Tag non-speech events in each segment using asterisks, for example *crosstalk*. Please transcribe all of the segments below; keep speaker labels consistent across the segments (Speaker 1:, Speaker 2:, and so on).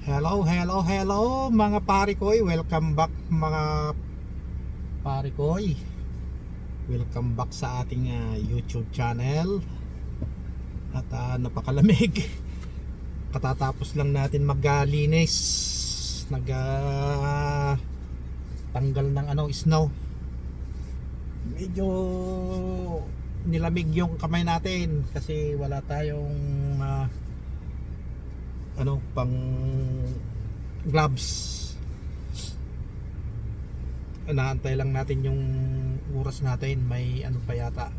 Speaker 1: Hello, hello, hello mga pari koy. Welcome back mga pari koy. Welcome back sa ating ah, YouTube channel. At ah, napakalamig. *laughs* Katatapos lang natin maglinis. Nag ah, tanggal ng ano, snow. Medyo nilamig yung kamay natin kasi wala tayong ah, ano pang gloves. Inaantay lang natin yung oras natin. May ano pa yata?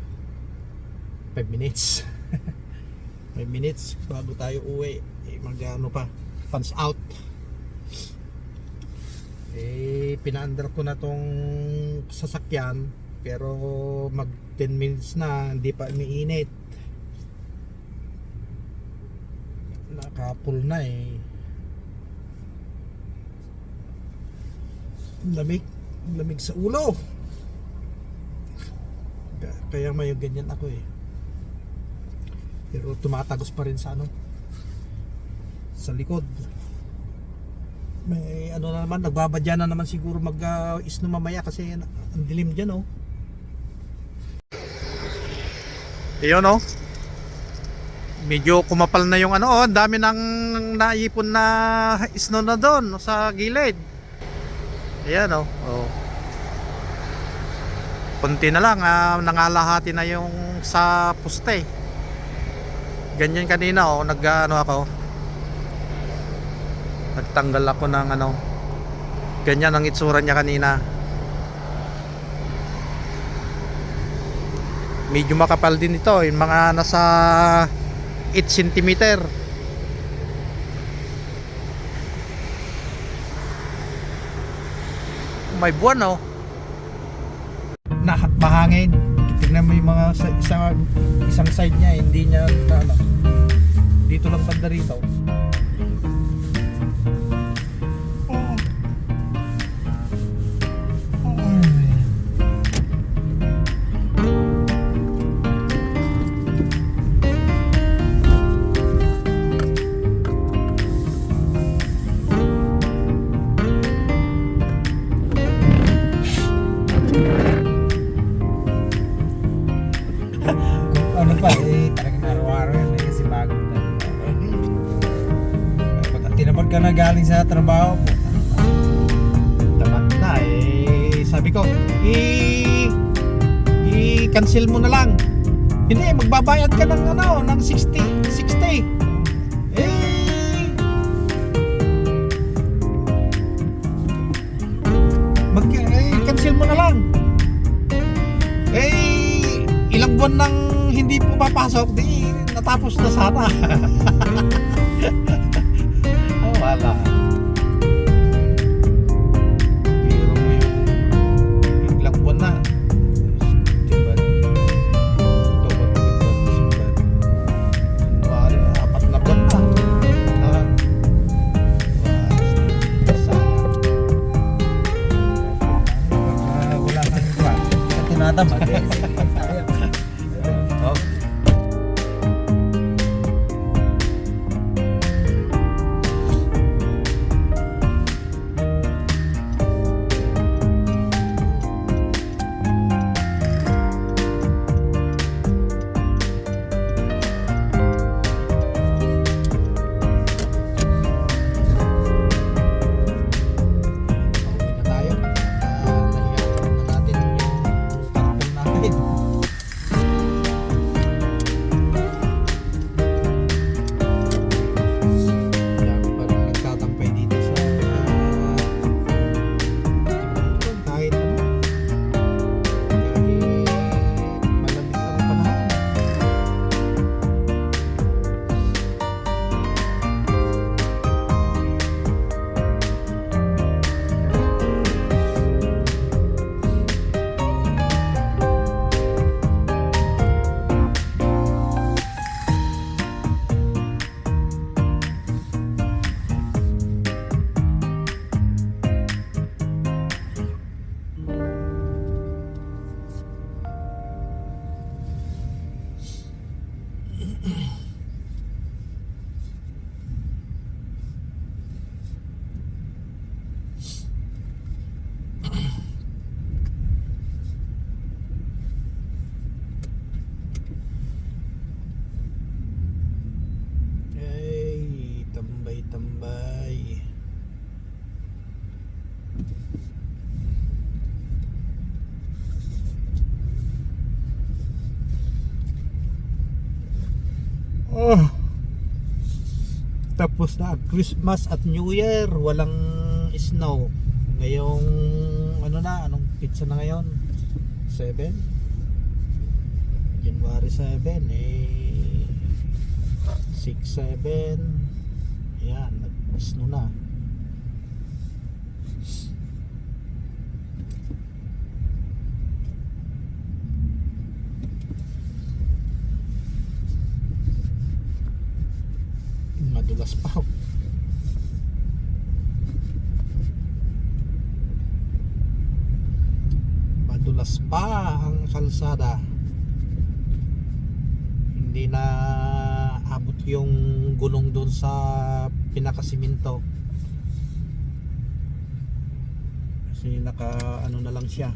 Speaker 1: 5 minutes. *laughs* 5 minutes bago tayo uwi. Eh, mag ano pa? Fans out. Eh pinaandar ko na tong sasakyan pero mag 10 minutes na hindi pa umiinit nakapul na eh. Lamig. Lamig sa ulo. Kaya- may ganyan ako eh. Pero tumatagos pa rin sa ano sa likod. May ano na naman nagbabadya na naman siguro mag uh, isno mamaya kasi ang dilim dyan oh. Iyon oh medyo kumapal na yung ano oh, dami nang naipon na snow na doon sa gilid. Ayan oh. oh. Kunti na lang ah, nangalahati na yung sa poste. Ganyan kanina oh, nag ano ako. Nagtanggal ako ng ano. Ganyan ang itsura niya kanina. Medyo makapal din ito, yung mga nasa 8 cm. May buwan oh. Na mahangin. Tingnan mo yung mga sa isang isang side niya, hindi niya ano. Dito lang banda rito. Trabaho po tamad na eh sabi ko i i-cancel mo na lang. Hindi magbabayad ka ng ano ng 60 60 eh mag eh, cancel mo na lang. Eh, ilang buwan nang hindi pumapasok, di natapos na sana. *laughs* Oh. Tapos na Christmas at New Year, walang snow. Ngayong ano na, anong pizza na ngayon? 7? January 7 eh 6, 7 Ayan, nag-snow na madulas pa. Madulas pa ang kalsada. Hindi na abot yung gulong doon sa pinakasiminto kasi naka ano na lang siya.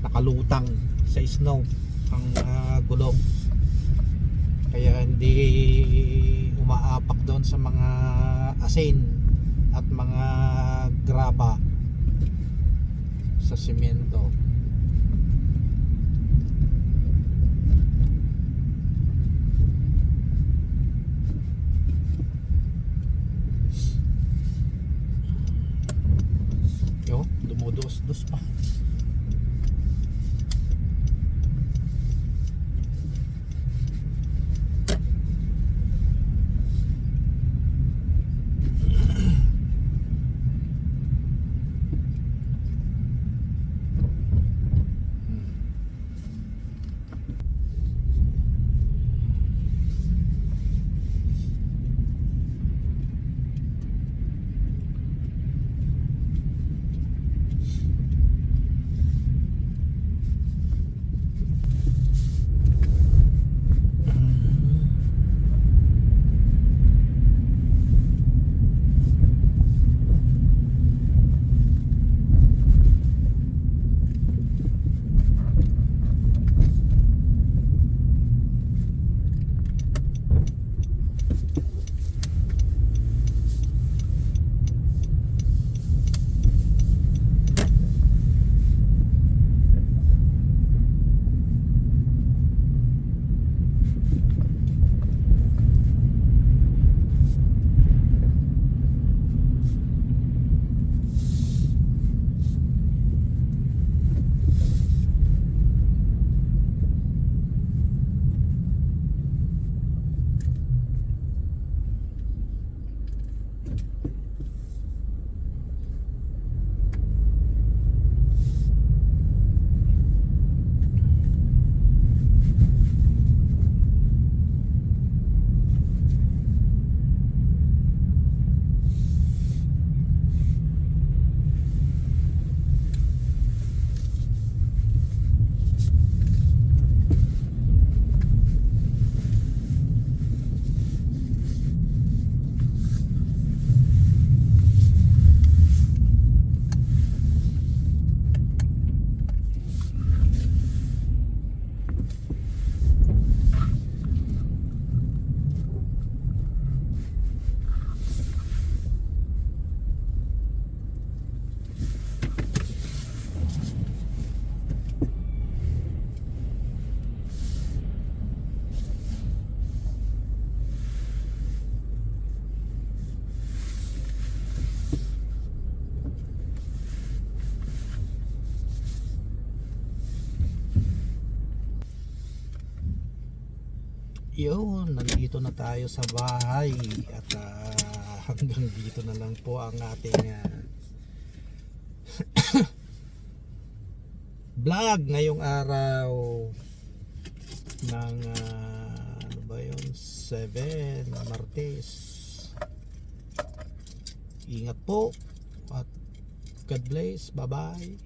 Speaker 1: Nakalutang sa snow ang ah, gulong. Kaya hindi umaapak doon sa mga asin at mga graba sa simento. Yo dumudos-dos pa Yun, nandito na tayo sa bahay. At ah, *laughs* hanggang dito na lang po ang ating ah, *coughs* vlog ngayong araw ng ah, ano ba yun? 7 Martes. Ingat po at God bless. Bye bye